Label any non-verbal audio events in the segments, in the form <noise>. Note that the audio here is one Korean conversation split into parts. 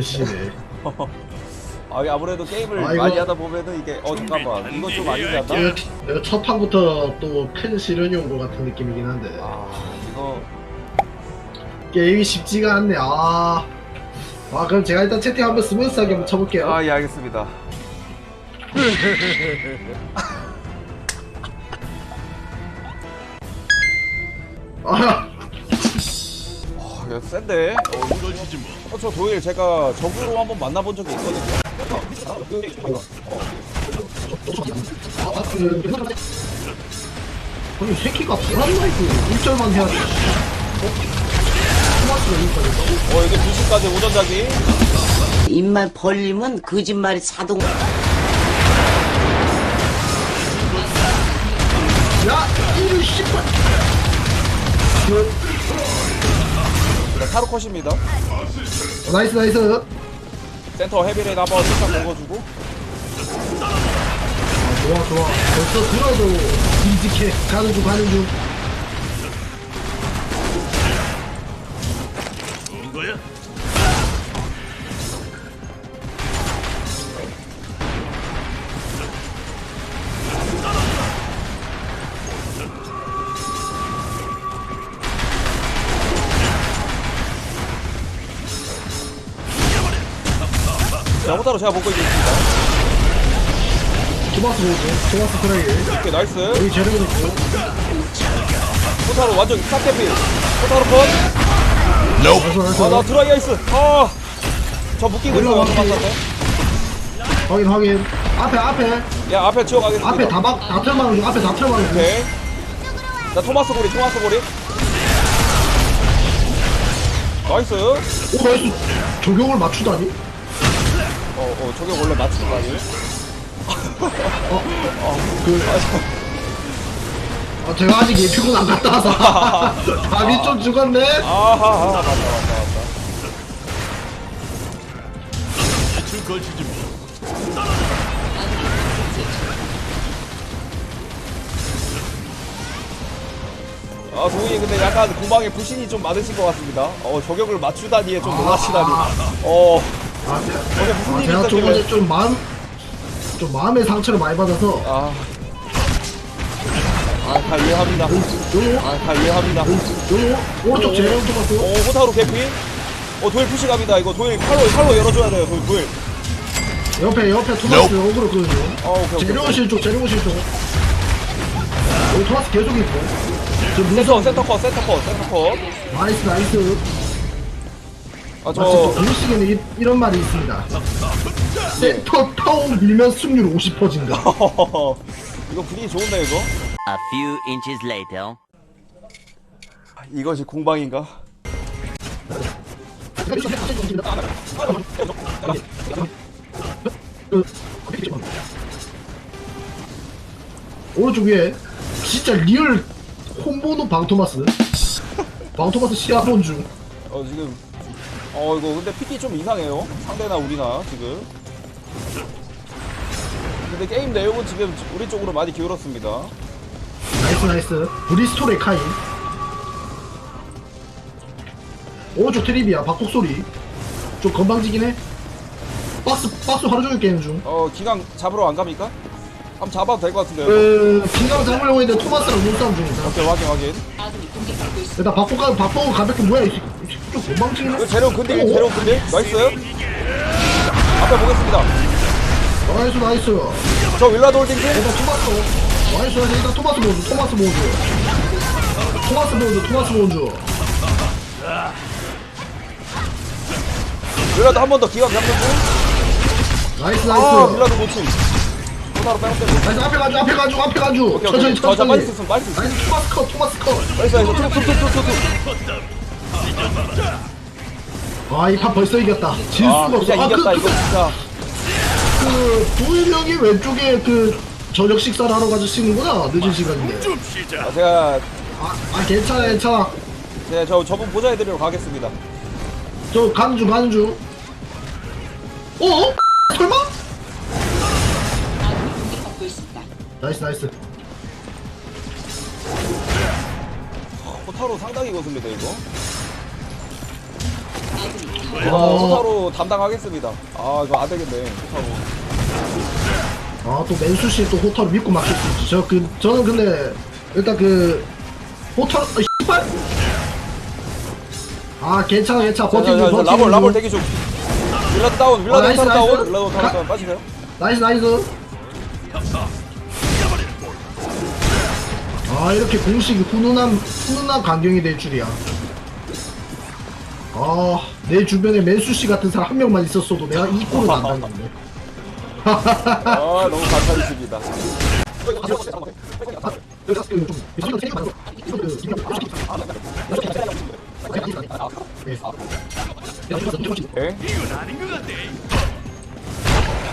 많으시네. 아 아무래도 게임을 아, 이거- 많이 하다 보면은 이게 어 잠깐만 이거 좀 아니지 않나? 이거, 이거 첫 판부터 또큰 시련이 온 것 같은 느낌이긴 한데. 아 이거 게임이 쉽지가 않네. 아. 아, 그럼 제가 일단 채팅 한번 스무스하게 한번 쳐볼게요. 아 예 알겠습니다. 아, 아 이거 센데? 어, 저 도일 제가 적으로 한번 만나본 적이 있거든요. 아니, 새끼가 불안나이고 일절만 해야지. 어? 이게 2시까지 오전자기. 입만 벌리면 거짓말이 자동. 야! 이리 씨발! 네, 타로 컷입니다. 어, 나이스, 나이스. 센터 헤비레인 한번 살짝 긁어주고. 아, 좋아, 좋아. 벌써 들어도 듬직해. 가는 중, 가는 중. 자 호타로 제가 먹고 있겠습니다. 토마스 보고, 토마스 트라이. 오케이 나이스. 여기 재능이 있고. 호타로 완전 싹대필. 호타로 컷. 나이스, 나이스. 아 나 드라이 아이스. 아. 저 묶이고 있어요. 올라와, 토마스한테. 확인, 확인. 앞에, 앞에. 야 앞에 지워가겠습니다. 앞에 다 막, 다 틀어막는 중, 앞에 다 틀어막는 중. 오케이. 자 토마스 고리 토마스 고리. 나이스. 어, 오, 나이스. 적용을 맞추다니? 어 저게 원래 맞춘 거 아니에요? 그, 아, 제가 아직 예표군 안 갔다 와서. 답이 좀 죽었네? 아하 아, 맞다 맞다 맞다. 아 동희 근데 약간 공방에 불신이 좀 많으신 것 같습니다. 어 저격을 맞추다니에 좀 놀라시다니. 어 아, 어제 무슨 아, 일이 제가 좀 있었길래? 좀 마음, 좀 마음의 상처를 많이 받아서. 아. 아, 다 이해합니다. 요요, 아, 다 이해합니다. 요요, 오른쪽 제령 똑같고. 어, 호타로 개피? 어, 도일 푸시 갑니다. 이거 도일 칼로, 칼로 열어줘야 돼요, 도일, 도일. 옆에, 옆에 토마스 역으로 끄거든요. 어, 오케이, 오케이. 재료원 실쪽, 재료원 실쪽. 여기 토마스 계속 있고. 지금 센터, 문서, 센터 컷, 센터 컷, 센터 컷. 나이스, 나이스. 아, 아, 저, 저, 음식에는 이, 이런 말이 있습니다. 센터 타운 밀면 승률 50% 증가. <laughs> 이거 분위기 좋은데, 이거? A few inches later. 이것이 공방인가? 오른쪽 위에 진짜 리얼 콤보노 방토마스 방토마스 시아본 중 어, 지금. 어, 이거 근데 픽이 좀 이상해요. 상대나 우리나, 지금. 근데 게임 내용은 지금 우리 쪽으로 많이 기울었습니다. 나이스 나이스 브리스톨의 카인 오른쪽 트리비아 박폭 소리 좀 건방지긴 해 박스 박스 하루 종일 게임 중 어, 기강 잡으러 안 갑니까? 한번 잡아도 될 것 같은데요. 그, 긴강 잡으려고 했는데 토마스랑 눈싸움 중이다 오케이, 확인, 확인. 일단 박폭 가 박폭 가볍게 뭐야 이 새끼 이 새끼 좀 건방지긴 해 이거 재료 근딜, 오, 재료 근딜. 나이스. 앞에 보겠습니다. 나이스 나이스 저 윌라드 홀딩 중. 일단 토마스 나이스 일단 토마스 모드 토마스 모드 토마스 모드 토마스 모드 윌라드 한 번더 잡는 중. 나이스 아, 나이스 윌라드. 하나로 되고. 나이스 앞에 가주 앞에 가주 앞에 가주 천천히 오케이. 저, 저 천천히 빨리 쓰면 빨리 쓰면. 나이스 토마스 컷 토마스 컷 나이스, 나이스. 툭툭툭툭툭. 아 이 판 벌써 이겼다 질 아, 수가 없어 진짜 이겼다, 그, 이거 진짜. 그 도일 형이 왼쪽에 그 저녁 식사를 하러 가주시는구나 늦은 시간인데 아, 제가, 아, 아 괜찮아 괜찮아 제가 저, 저분 보좌해드리러 가겠습니다. 저 가는 중 가는 중 어? 설마? 나이스 나이스 호타로 상당히 거슬리다, 이거. 제가 어. 호타로 담당하겠습니다. 아 이거 안 되겠네. 호타로. 아, 또 맨수 씨 또 호타를 믿고 맡길 수 있지. 저, 그, 저는 근데, 일단 그, 호타, 아, 씨발! 아, 괜찮아, 괜찮아. 버티고, 자, 자, 버티고. 라볼 라볼 대기 중. 윌라드 다운, 윌라드 나이스, 다운, 나이스. 다운, 윌라드 다운, 가- 다운 빠지세요. 나이스, 나이스. 아, 이렇게 공식이 훈훈한, 훈훈한 광경이 될 줄이야. 아, 내 주변에 맨수 씨 같은 사람 한 명만 있었어도 내가 이 꼴은 안 당했네. 아 너무 감사드립니다. 네.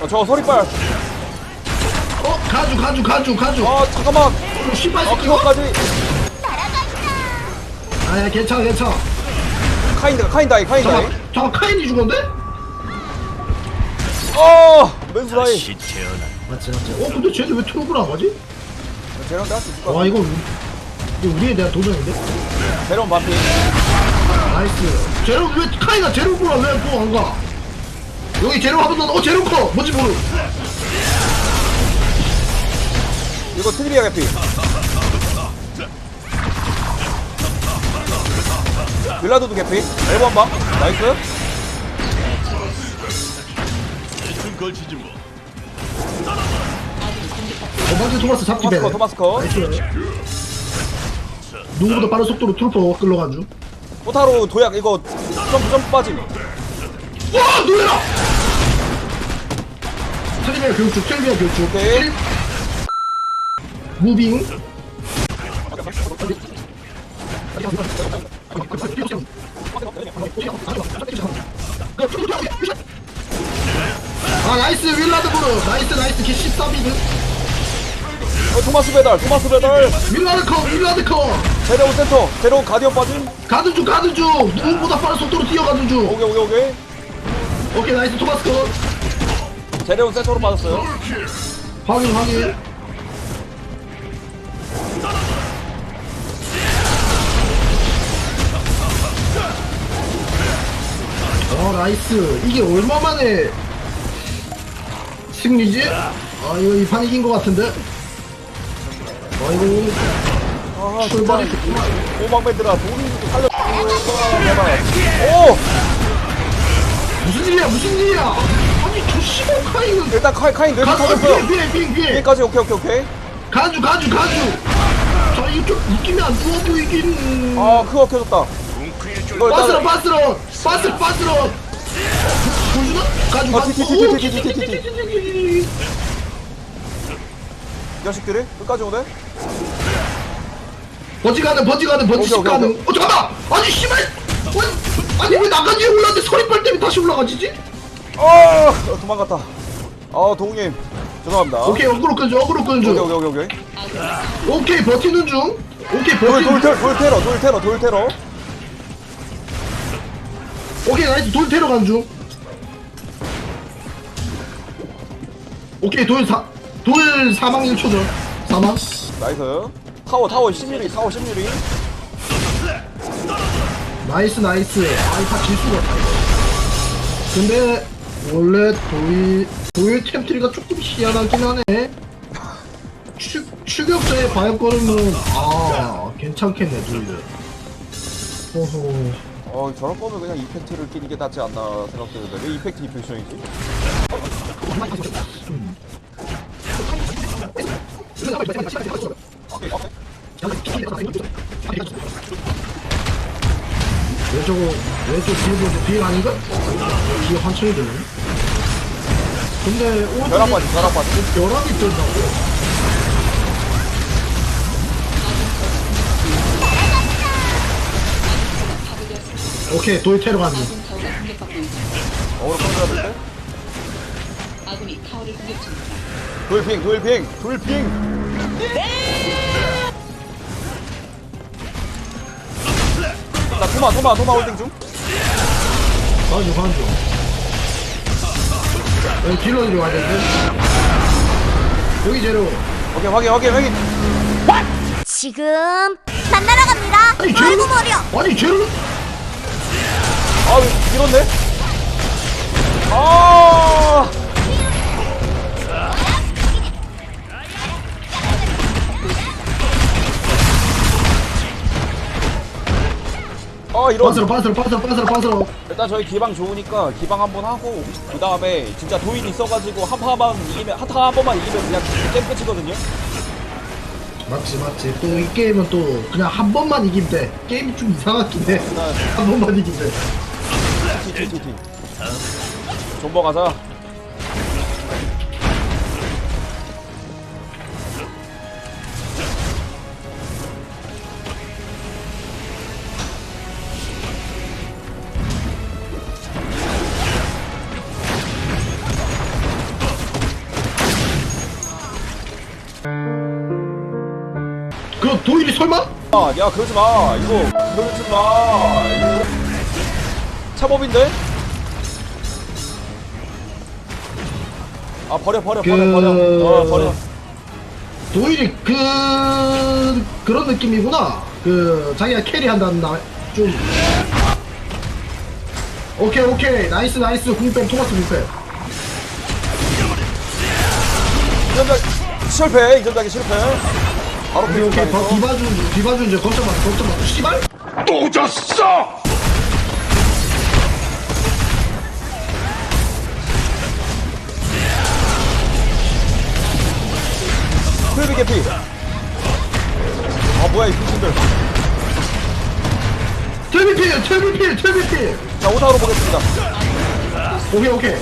어, 저 소리빨. 어, 가주, 가주, 가주, 가주. 아 잠깐만. 어, 신발 아 새끼. 그거까지. 아야, 괜찮아, 괜찮아. 카인다, 카인 다이, 카인 다이. 잠깐, 잠깐, 카인이 죽었는데? 어, 맨수라이. 맞지, 맞지. 어, 근데 쟤는 왜 트로브를 안 가지? 제론 할수 있을 것 와, 같아. 이거, 이거 우리에 대한 도전인데? 제론 반피. 나이스. 제로, 왜, 카이가 제로 보라 왜또안 가? 여기 제로 하면 넌, 어, 제로 커! 뭔지 모르. 이거 트리비아 개피. 윌라드도 개피. 앨범 방. 나이스. 어방지 토마스 잡기 배. 토마스커, 토마스커. 누구보다 빠른 속도로 트루퍼 끌러가지고. 포타로 도약 이거 점프 점프 빠짐. 와, 놀래라! 트리비아 교육주, 트리비아 교육주. 오케이. 무빙. 아 나이스 윌라드 보르 나이스 나이스 개 14비드 어, 토마스 배달, 토마스 배달. 윌라드 커 윌라드 커 제레온 센터, 제레온 가디언 빠짐. 가든 중 가든 중 누구보다 빠른 속도로 뛰어가든 중 오케이 오케이 오케이. 오케이 나이스 토마스 커 제레온 센터로 빠졌어요. 확인 확인 어 나이스 이게 얼마만에 승리지? 아 이거 이판 이긴 것 같은데? 아 이거 아, 출발이 오방밴드라 돈이 살려. 오, 무슨 일이야 무슨 일이야 아니 저 시골 카이는 일단. 비에 비에 비에 비에 여기까지 오케이 오케이 오케이. 가주 가주 가주 자 이거 좀 느낌이 안 좋아 보이긴 아 그거 켜졌다. 이거 일단 빠스런 빠스 빠스런 보여주나? 가주 어, 가주 티, 티, 티, 티, 티, 티, 티, 티. 티이 자식들이 끝까지 오네. 버지 가는 버지 가는 버지 오케이, 오케이, 가는 오케이. 어 잠깐만 아니 씨발 왜, 아니 왜 나까지 올라왔는데 서리빨 때문에 다시 올라가지지? 아 도망갔다. 아 동님 죄송합니다. 오케이 어그로 끈주 어그로 끈주 오케이 오케이 오케이 오케이. 오케이 버티는 중 오케이 돌, 버티는 돌, 중 돌, 돌 테러, 돌 테러, 돌 테러. 오케이 나이스. 돌 테러 간중. 오케이 돌사돌 사망 1초전 사망. 나이스. 타워, 타워 10mm, 타워 10mm. 나이스 나이스. 아이 다질 수가 없다 근데 원래 도일 도일 템트리가 조금 희한하긴 하네. 추, 추격자의 과연 걸으면 아 괜찮겠네 도일은 호호 어, 저럴 거면 그냥 이펙트를 끼는 게 낫지 않나 생각되는데 왜 이펙트 이펙션이지? 왼쪽 왼쪽 뒤에 뒤에 아닌가? 뒤에 환청이 되네 근데 오른쪽에 벼락 빠지, 벼락 빠지. 벼락이 뜬다고? 오케이 테러 가는 어그로 컨트라 될 때? 돌핑, 돌핑, 돌핑. 나 토마, 토마, 토마 홀딩 중. 가는 가는 중 여기 딜러 들어가야 되는데 여기 제로 오케이, 확인, 확인, 확인. 지금 만나러 갑니다. 아니 아이고 제로 머리야. 아니 제로 아 밀었네? 아! 아 이런 빠스러 빠스러 빠스러 빠스러 빠스러 일단 저희 기방 좋으니까 기방 한번 하고 그 다음에 진짜 도인 있어가지고 한타만 이기면 한타 한 번만 이기면 그냥 게임 끝이거든요. 맞지 맞지. 또 이 게임은 또 그냥 한 번만 이기면 돼. 게임이 좀 이상하긴 해한 번만 이기면 돼 티티티티 존버 가자. 그 도일이 설마? 아, 야 그러지 마. 이거 그러지 마. 이거 차법인데? 아 버려 버려 버려 그- 버려. 어 버려. 도일이 그 그런 느낌이구나. 그 자기가 캐리한다는 나좀. 오케이 오케이. 나이스 나이스. 궁뱀 토마스 궁뱀 이전작 실패. 이전작이 실패. 바로 오케이. 오케이 중 디바준 이제 걱정 마 걱정 마 씨발! 또 졌어! 풀비 개피. 아 뭐야 이 분신들. 틀비필 틀비필 틀비필. 자 오타로 보겠습니다. 오케이 오케이.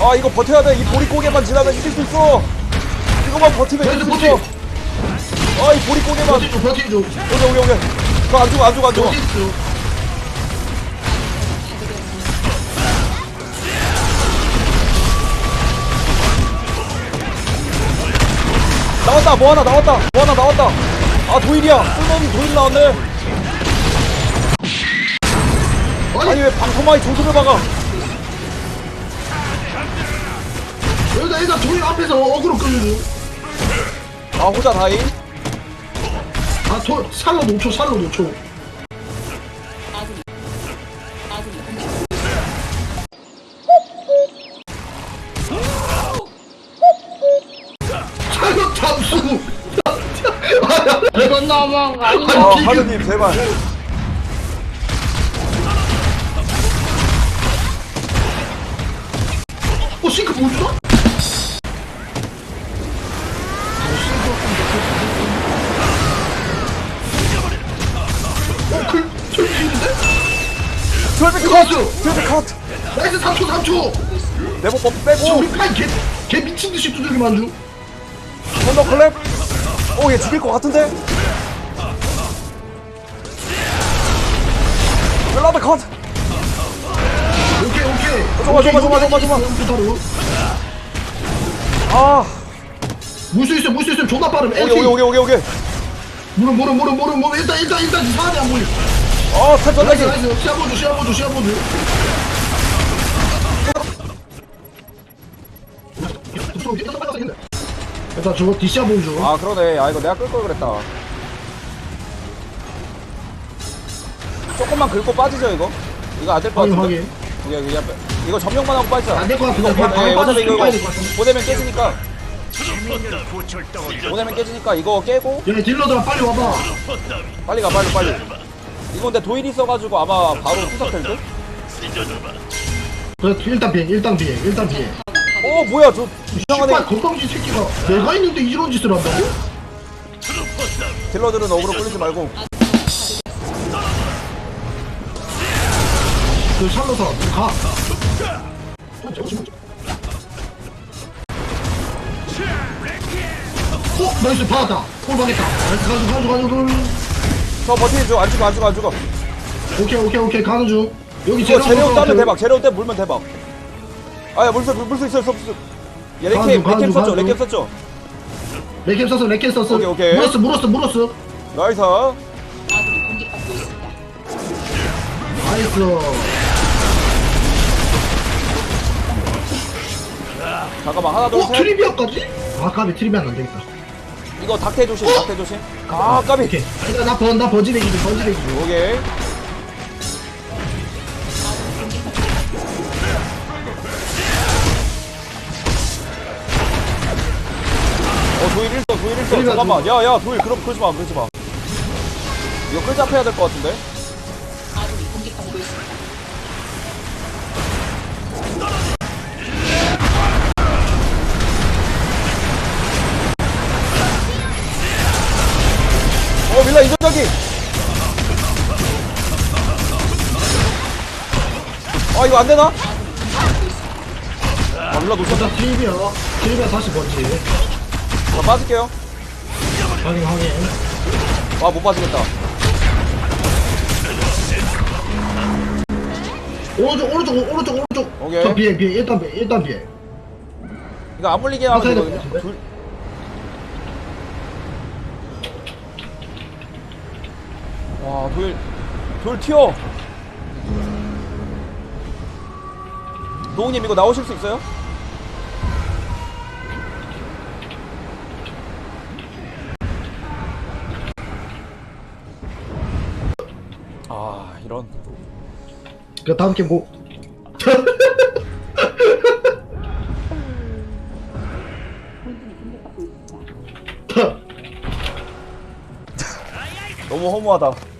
아 이거 버텨야 돼이 보릿고개만 지나면 이길 수 있어. 이거만 버티면 이길 수 있어. 아이 보릿고개만. 버티줘 버티줘. 오케이 오케이 오케이. 저안 죽어 안 죽어 안 죽어. 버티줘 나왔다 뭐 하나 나왔다 뭐 하나 나왔다. 아 도일이야. 쓸모없는 도일 나왔네. 아니. 왜 방토마이 조수를 박아? 여기다 일단 도일 앞에서 어그로 끌려줘 아 호자 다이 아 도, 살로 놓쳐 살로 놓쳐 너무한 거 아니야? 아 비교- 하느님 제발 어 싱크? 어, 뒤인데? 트래픽 컷! 왔어. 트래픽 컷! 나이스 3초, 3초! 내복법 저 빼고 우리 파이 개, 개 미친듯이 두들기만 주. 컨더 클랩 오 얘 죽일 것 같은데? 벨라드 컷! 오케이, 오케이. 여기 잠깐만, 잠깐만. 여기 바로. 아 물수 있어, 물수 있어. 존나 빠름. 오케이. 오케이 오케이 오케이 오케이 물어, 물어, 물어, 물어, 물어. 일단, 일단, 일단 이상하게 안 보여. 아 탈전 나이스, 나기 나이스. 시아보주, 시아보주, 시아보주. 일단 저거 디시아보주. 아 그러네 아 이거 내가 끌 걸 그랬다 조금만 긁고 빠지죠 이거 이거 안 될 것 확인, 같은데 확인. 이게 이게 이거 점령만 하고 빠지자 안 될 것 같은데. 네, 그냥 바로 어차피 이거 빠져야 될 것 같은데. 보내면 깨지니까 보내면 깨지니까 이거 깨고 야, 딜러들아, 빨리 와봐. 빨리 가 빨리 빨리 이거 근데 도일이 있어가지고 아마 바로 수석될 듯? 그래, 일단 비행, 일단 비행, 일단 비행. 어 뭐야 저 이상한 씨발, 애 건방진 새끼가 내가 있는데 이런 짓을 한다고? 딜러들은 어그로 끌리지 말고 그 샬롯아, 가. 어, 나이스, 받았다. 콜 받겠다. 나이스, 가져, 가져, 가져. 저 버티줘 안 죽어 안 죽어 안 죽어 오케이, 오케이, 오케이, 가는 중. 여기 이거 재료용 따면 대박 재료용 따면 물면 대박 아야 물수 물수 있어 물수 얘 가는 레캠 중, 가는 레캠 중, 썼죠 가는 레캠 중. 썼죠 레캠 썼어, 레캠 썼어. 오케이, 오케이. 물었어, 물었어, 물었어. 나이스 나이스. 잠깐만 하나 어, 둘셋. 트리비아까지? 아, 까비 트리비아는 안 되겠다. 이거 닥태 조심 닥태 조심. 아 까비. 오케이. 일단 나 번, 나 번지내기 좀, 번지내기 좀. 오케이. 어 도일 1선 도일 1선 도일이가 잠깐만. 야야 도일 그럼 그러지 마 그러지 마. 이거 끌자 패야 될 것 같은데 어 밀라 이전적이 아 이거 안되나? 아 밀라 놓쳤다 일단 트리비아, 트리비아 다시 번지. 자 빠질게요 확인, 확인. 아 못 빠지겠다 오른쪽, 오른쪽, 오른쪽, 오른쪽. 오케이. 저 비행, 비행. 일단 비행, 일단 비행. 이거 안 물리게 하면 될것 되거든요? 둘 와, 돌, 돌 튀어! 노웅님 이거 나오실 수 있어요? 아, 이런. 그 다음 게임 뭐. <laughs> 너무 허무하다.